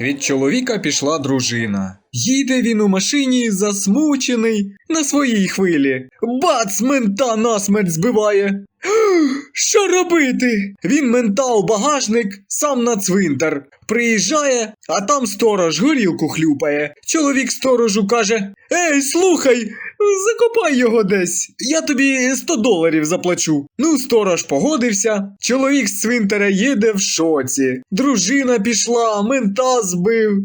Від чоловіка пішла дружина. Їде він у машині засмучений на своїй хвилі. Бац, мента насмерть збиває. Що робити? Він мента у багажник, сам на цвинтар. Приїжджає, а там сторож горілку хлюпає. Чоловік сторожу каже: Ей, слухай, закопай його десь. Я тобі 100 доларів заплачу. Ну, сторож погодився. Чоловік з цвинтаря їде в шоці. Дружина пішла, мента збив.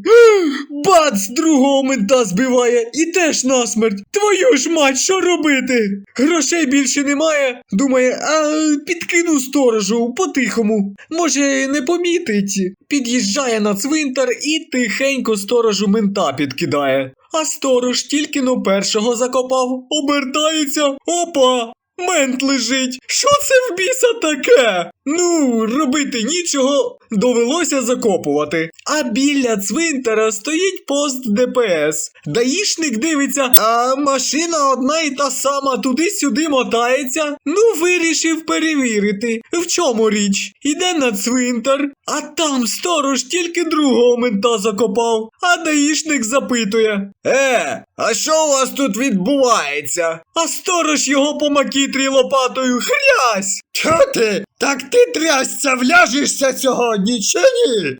Бац, другого мента збиває і теж насмерть. Твою ж мать, що робити? Грошей більше немає. Думає, а підкину сторожу по-тихому. Може, не помітить. Під'їжджає на цвинтар і тихенько сторожу мента підкидає. А сторож тільки но першого закопав, обертається, опа! Мент лежить. Що це в біса таке? Ну, робити нічого, довелося закопувати. А біля цвинтара стоїть пост ДПС. Даїшник дивиться, а машина одна і та сама туди-сюди мотається. Ну, вирішив перевірити, в чому річ. Іде на цвинтар, а там сторож тільки другого мента закопав. А даїшник запитує: Е, а що у вас тут відбувається? А сторож його по макітрі лопатою хрясь. Чо ти? Так ти трясся вляжешся сьогодні, чи ні?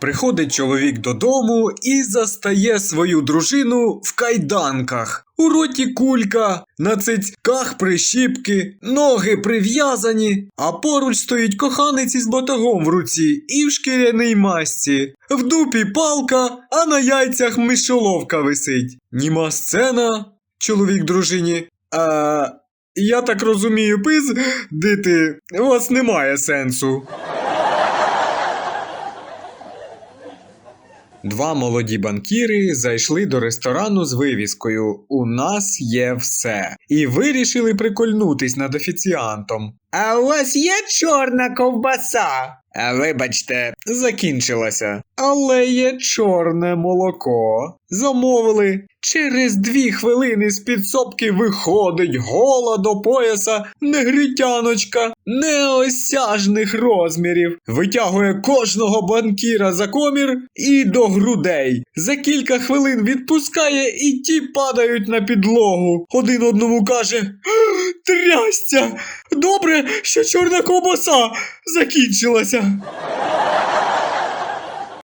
Приходить чоловік додому і застає свою дружину в кайданках. У роті кулька, на цицьках прищіпки, ноги прив'язані, а поруч стоїть коханець із батагом в руці і в шкіряній масці. В дупі палка, а на яйцях мишоловка висить. Німа сцена, чоловік дружині. А, я так розумію, пиз, дити, у вас немає сенсу. Два молоді банкіри зайшли до ресторану з вивіскою У нас є все. І вирішили прикольнутись над офіціантом. А у вас є чорна ковбаса? Вибачте, закінчилася. Але є чорне молоко. Замовили. Через дві хвилини з підсобки виходить гола до пояса негритяночка неосяжних розмірів, витягує кожного банкіра за комір і до грудей. За кілька хвилин відпускає, і ті падають на підлогу. Один одному каже: Трясця! Добре, що чорна ковбаса закінчилася. 行。